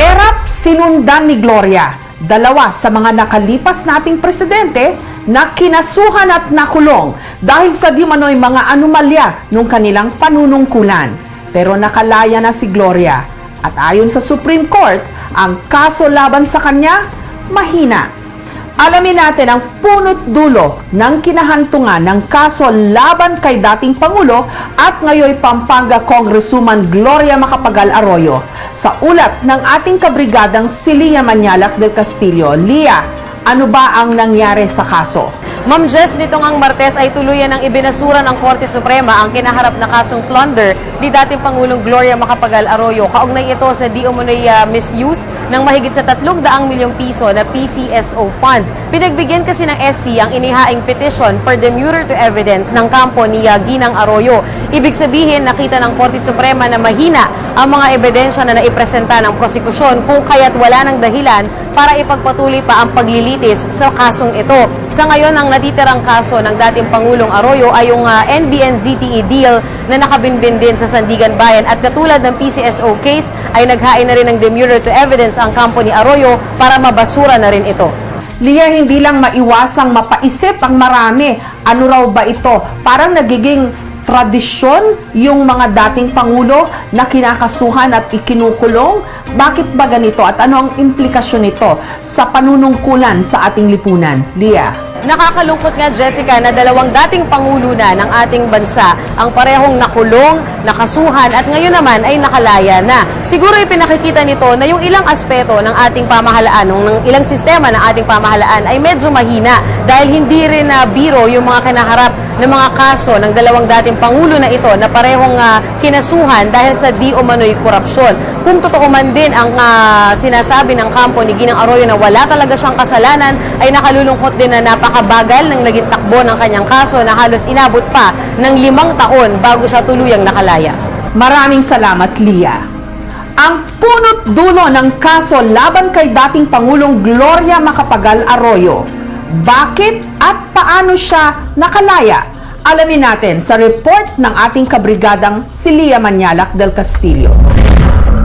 Erap sinundan ni Gloria, dalawa sa mga nakalipas nating presidente na kinasuhan at nakulong dahil sa di manoy mga anomalya nung kanilang panunungkulan. Pero nakalaya na si Gloria at ayon sa Supreme Court, ang kaso laban sa kanya mahina. Alamin natin ang punot dulo ng kinahantungan ng kaso laban kay dating Pangulo at ngayon Pampanga Congresswoman Gloria Macapagal Arroyo sa ulat ng ating kabrigadang si Lia Manyalak del Castillo. Lia, ano ba ang nangyari sa kaso? Ma'am Jess, nitong ang Martes ay tuluyan ng ibinasura ng Korte Suprema ang kinaharap na kasong plunder ni dating Pangulong Gloria Macapagal Arroyo. Kaugnay ito sa di umano'y ah, misuse ng mahigit sa 300 milyong piso na PCSO funds. Pinagbigyan kasi ng SC ang inihaing petition for demurrer to evidence ng kampo ni ah, Ginang Arroyo. Ibig sabihin, nakita ng Korte Suprema na mahina ang mga ebidensya na naipresenta ng prosekusyon kung kaya't wala ng dahilan para ipagpatuloy pa ang paglilitis sa kasong ito. Sa ngayon, ang natitirang kaso ng dating Pangulong Arroyo ay yung ah, NBN-ZTE deal na nakabinbin din sa Sandigan Bayan at katulad ng PCSO case ay naghain na rin ng demurrer to evidence ang kampo ni Arroyo para mabasura na rin ito. Lia, hindi lang maiwasang mapaisip ang marami. Ano raw ba ito? Parang nagiging tradisyon yung mga dating pangulo na kinakasuhan at ikinukulong. Bakit ba ganito at ano ang implikasyon nito sa panunungkulan sa ating lipunan? Lia. Nakakalungkot nga Jessica na dalawang dating pangulo na ng ating bansa ang parehong nakulong, nakasuhan at ngayon naman ay nakalaya na. Siguro ipinakikita nito na yung ilang aspeto ng ating pamahalaan, ng, ng ilang sistema ng ating pamahalaan ay medyo mahina dahil hindi rin na biro yung mga kinaharap ng mga kaso ng dalawang dating pangulo na ito na parehong ah, kinasuhan dahil sa di umano'y korupsyon. Kung totoo man din ang ah, sinasabi ng kampo ni Ginang Arroyo na wala talaga siyang kasalanan, ay nakalulungkot din na napakabagal ng naging takbo ng kanyang kaso na halos inabot pa ng limang taon bago siya tuluyang nakalaya. Maraming salamat, Lia. Ang punot dulo ng kaso laban kay dating Pangulong Gloria Macapagal Arroyo. Bakit at paano siya nakalaya? Alamin natin sa report ng ating kabrigadang si Lia Manyalak del Castillo.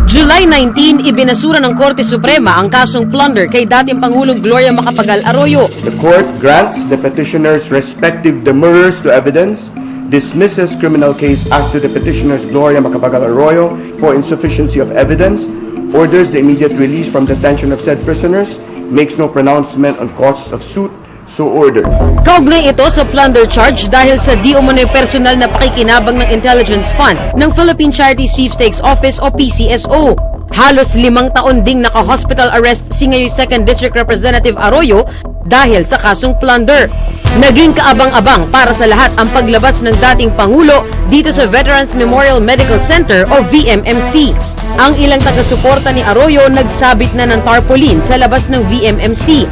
July 19, ibinasura ng Korte Suprema ang kasong plunder kay dating Pangulong Gloria Macapagal Arroyo. The court grants the petitioner's respective demurrers to evidence, dismisses criminal case as to the petitioner's Gloria Macapagal Arroyo for insufficiency of evidence, orders the immediate release from detention of said prisoners, makes no pronouncement on causes of suit, so ordered. Kaugnay ito sa plunder charge dahil sa di umano'y personal na pakikinabang ng Intelligence Fund ng Philippine Charity Sweepstakes Office o PCSO. Halos limang taon ding naka-hospital arrest si ngayon 2nd District Representative Arroyo dahil sa kasong plunder. Naging kaabang-abang para sa lahat ang paglabas ng dating Pangulo dito sa Veterans Memorial Medical Center o VMMC. Ang ilang taga-suporta ni Arroyo nagsabit na ng tarpaulin sa labas ng VMMC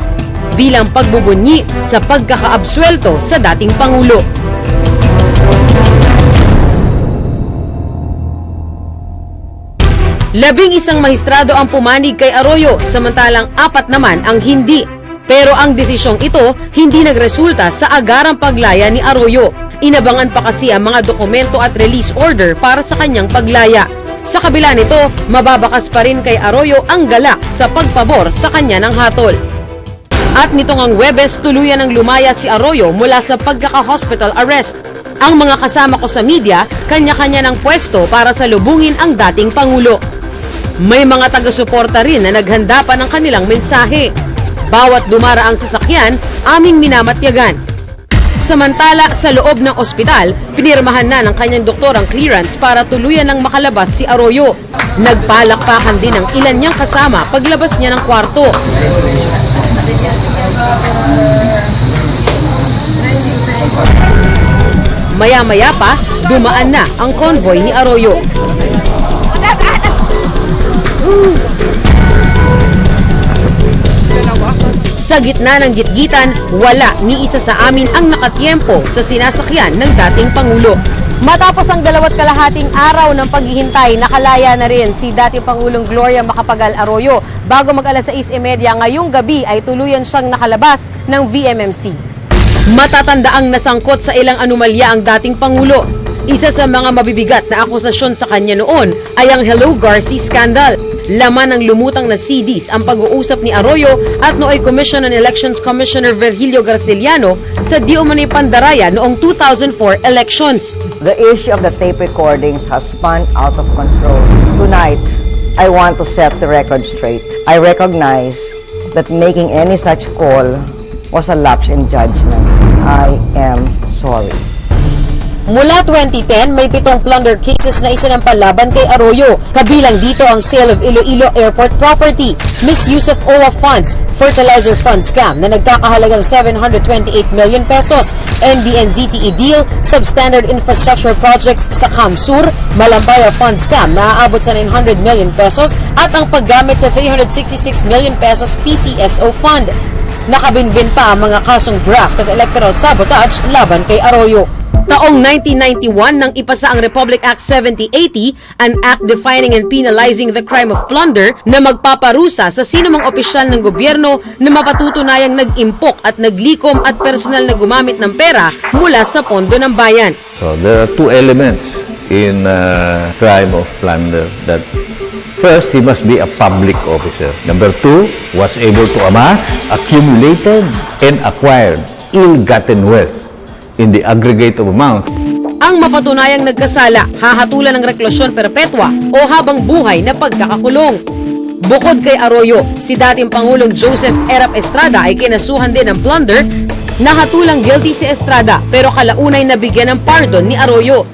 bilang pagbubunyi sa pagkakaabswelto sa dating Pangulo. Labing isang mahistrado ang pumanig kay Arroyo, samantalang apat naman ang hindi. Pero ang desisyong ito hindi nagresulta sa agarang paglaya ni Arroyo. Inabangan pa kasi ang mga dokumento at release order para sa kanyang paglaya. Sa kabila nito, mababakas pa rin kay Arroyo ang galak sa pagpabor sa kanya ng hatol. At nitong ang Webes, tuluyan ng lumaya si Arroyo mula sa pagkaka-hospital arrest. Ang mga kasama ko sa media, kanya-kanya ng pwesto para sa lubungin ang dating Pangulo. May mga taga-suporta rin na naghanda pa ng kanilang mensahe. Bawat dumara ang sasakyan, aming minamatyagan. Samantala, sa loob ng ospital, pinirmahan na ng kanyang doktor ang clearance para tuluyan ng makalabas si Arroyo. Nagpalakpakan din ang ilan niyang kasama paglabas niya ng kwarto. Maya-maya pa, dumaan na ang convoy ni Arroyo. Sa gitna ng gitgitan, wala ni isa sa amin ang nakatiempo sa sinasakyan ng dating Pangulo. Matapos ang dalawat kalahating araw ng paghihintay, nakalaya na rin si dating Pangulong Gloria Macapagal Arroyo. Bago mag alas 6.30 ngayong gabi ay tuluyan siyang nakalabas ng VMMC. Matatanda ang nasangkot sa ilang anomalya ang dating Pangulo. Isa sa mga mabibigat na akusasyon sa kanya noon ay ang Hello Garci scandal. Laman ng lumutang na CDs ang pag-uusap ni Arroyo at nooy Commission on Elections Commissioner Virgilio Garciliano sa di umano'y pandaraya noong 2004 elections. The issue of the tape recordings has spun out of control. Tonight, I want to set the record straight. I recognize that making any such call was a lapse in judgment. I am sorry. Mula 2010, may pitong plunder cases na isinampalaban kay Arroyo. Kabilang dito ang sale of Iloilo Airport property, misuse of OWA funds, fertilizer fund scam na nagkakahalagang 728 million pesos, NBN-ZTE deal, substandard infrastructure projects sa Kamsur, Malambaya fund scam na aabot sa 900 million pesos at ang paggamit sa 366 million pesos PCSO fund. Nakabinbin pa ang mga kasong graft at electoral sabotage laban kay Arroyo. Taong 1991 nang ipasa ang Republic Act 7080, an act defining and penalizing the crime of plunder na magpaparusa sa sinumang opisyal ng gobyerno na mapatutunayang nag-impok at naglikom at personal na gumamit ng pera mula sa pondo ng bayan. So there are two elements in uh, crime of plunder that first he must be a public officer. Number two was able to amass, accumulated, and acquired ill-gotten wealth in the aggregate of amount Ang mapatunayang nagkasala, hahatulan ng reklusyon perpetua o habang buhay na pagkakakulong. Bukod kay Arroyo, si dating Pangulong Joseph Erap Estrada ay kinasuhan din ng plunder Nahatulang guilty si Estrada pero kalaunay nabigyan ng pardon ni Arroyo.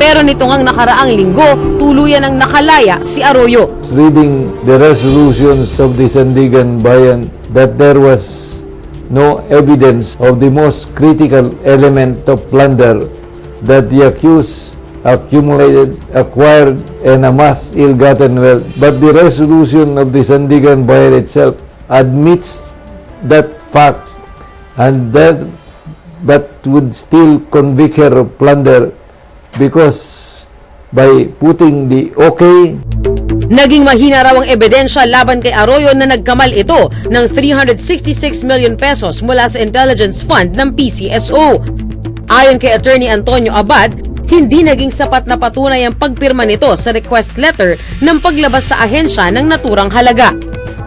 Pero nitong ang nakaraang linggo, tuluyan ang nakalaya si Arroyo. reading the resolutions of the Sandigan Bayan that there was no evidence of the most critical element of plunder that the accused accumulated, acquired, and amassed ill-gotten wealth. But the resolution of the Sandigan Bayan itself admits that fact and that but would still convict her of plunder because by putting the okay Naging mahina raw ang ebidensya laban kay Arroyo na nagkamal ito ng 366 million pesos mula sa intelligence fund ng PCSO. Ayon kay Attorney Antonio Abad, hindi naging sapat na patunay ang pagpirma nito sa request letter ng paglabas sa ahensya ng naturang halaga.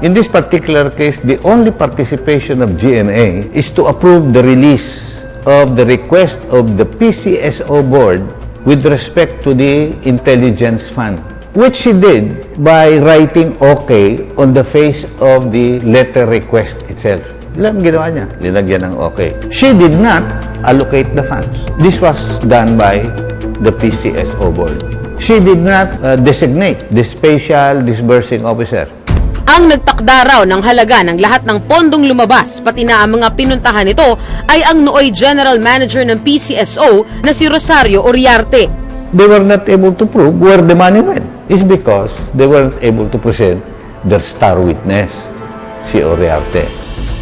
In this particular case, the only participation of GMA is to approve the release of the request of the PCSO board with respect to the intelligence fund, which she did by writing okay on the face of the letter request itself. Ilan ginawa niya? Linagyan ng okay. She did not allocate the funds. This was done by the PCSO board. She did not uh, designate the special disbursing officer. Ang nagtakda raw ng halaga ng lahat ng pondong lumabas pati na ang mga pinuntahan nito ay ang nooy General Manager ng PCSO na si Rosario Uriarte. They were not able to prove where the money went. It's because they weren't able to present their star witness, si Oriarte.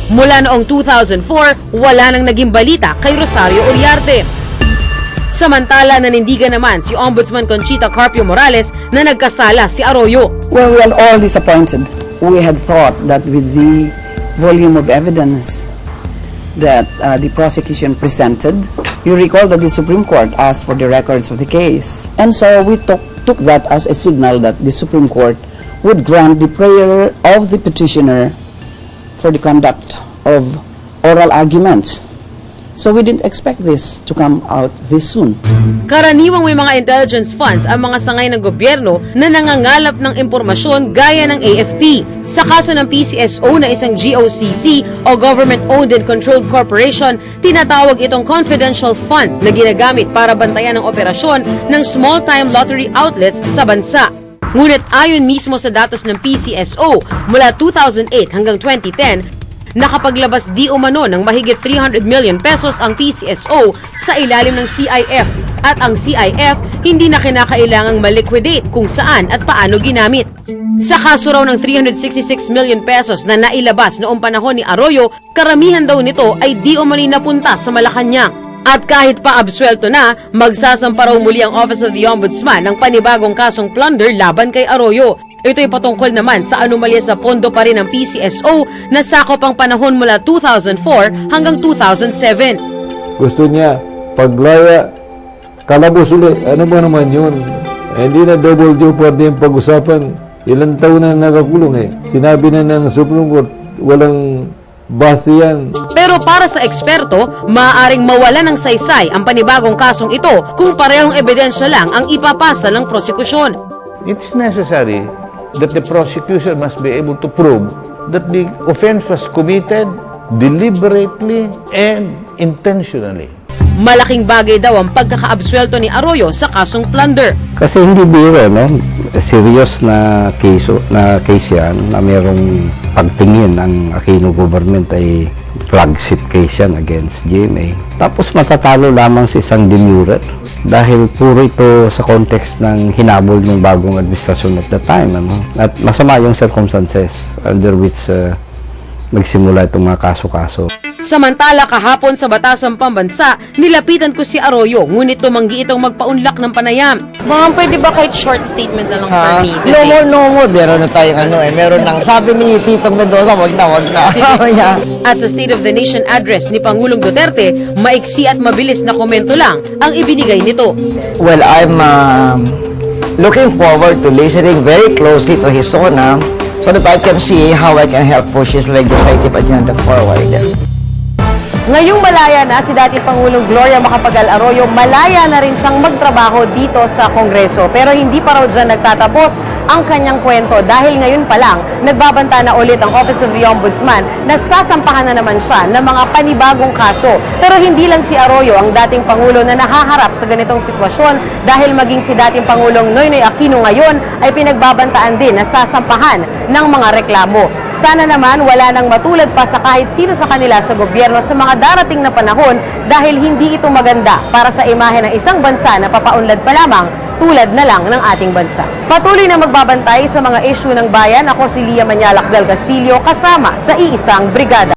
Mula noong 2004, wala nang naging balita kay Rosario Uriarte. Samantala nanindigan naman si Ombudsman Conchita Carpio Morales na nagkasala si Arroyo. Well, we are all disappointed. We had thought that with the volume of evidence that uh, the prosecution presented, you recall that the Supreme Court asked for the records of the case. And so we took, took that as a signal that the Supreme Court would grant the prayer of the petitioner for the conduct of oral arguments. So we didn't expect this to come out this soon. Karaniwang may mga intelligence funds ang mga sangay ng gobyerno na nangangalap ng impormasyon gaya ng AFP. Sa kaso ng PCSO na isang GOCC o Government Owned and Controlled Corporation, tinatawag itong confidential fund na ginagamit para bantayan ang operasyon ng small-time lottery outlets sa bansa. Ngunit ayon mismo sa datos ng PCSO, mula 2008 hanggang 2010, nakapaglabas di umano ng mahigit 300 million pesos ang PCSO sa ilalim ng CIF at ang CIF hindi na kinakailangang maliquidate kung saan at paano ginamit. Sa kaso raw ng 366 million pesos na nailabas noong panahon ni Arroyo, karamihan daw nito ay di umano'y napunta sa Malacanang. At kahit pa absuelto na, magsasampa raw muli ang Office of the Ombudsman ng panibagong kasong plunder laban kay Arroyo. Ito'y patungkol naman sa anomalya sa pondo pa rin ng PCSO na sakop ang panahon mula 2004 hanggang 2007. gusto niya paglaya, kalabos ulit. Ano ba naman yun? Eh, hindi na double jeopardy yung pag-usapan. Ilang taon na nakakulong eh. Sinabi na ng Supreme Court, walang base yan. Pero para sa eksperto, maaaring mawala ng saysay ang panibagong kasong ito kung parehong ebidensya lang ang ipapasa ng prosekusyon. It's necessary that the prosecution must be able to prove that the offense was committed deliberately and intentionally. Malaking bagay daw ang pagkakaabsuelto ni Arroyo sa kasong plunder. Kasi hindi biro, no? Serious na case, na case yan na mayroong pagtingin ang Aquino government ay flagship case yan against GMA. Tapos matatalo lamang sa isang demurrer dahil puro ito sa context ng hinabol ng bagong administrasyon at the time. Ano? At masama yung circumstances under which uh, nagsimula itong mga kaso-kaso. Samantala kahapon sa Batasang Pambansa, nilapitan ko si Arroyo ngunit tumanggi itong magpaunlak ng panayam. Ma'am, pwede ba kahit short statement na lang for Ha? me No more, no more. Meron na tayong ano eh. Meron nang sabi ni Titong Mendoza, wag na, wag na. yeah. At sa State of the Nation address ni Pangulong Duterte, maiksi at mabilis na komento lang ang ibinigay nito. Well, I'm um, looking forward to listening very closely to his sona so that I can see how I can help push his legislative agenda forward. Ngayong malaya na si dating Pangulong Gloria Macapagal Arroyo, malaya na rin siyang magtrabaho dito sa Kongreso. Pero hindi pa raw dyan nagtatapos ang kanyang kwento dahil ngayon pa lang nagbabanta na ulit ang Office of the Ombudsman na sasampahan na naman siya ng mga panibagong kaso. Pero hindi lang si Arroyo ang dating Pangulo na nahaharap sa ganitong sitwasyon dahil maging si dating Pangulong Noynoy Aquino ngayon ay pinagbabantaan din na sasampahan ng mga reklamo. Sana naman wala nang matulad pa sa kahit sino sa kanila sa gobyerno sa mga darating na panahon dahil hindi ito maganda para sa imahe ng isang bansa na papaunlad pa lamang tulad na lang ng ating bansa. Patuloy na magbabantay sa mga issue ng bayan. Ako si Lia Manyalak del Castillo kasama sa iisang brigada.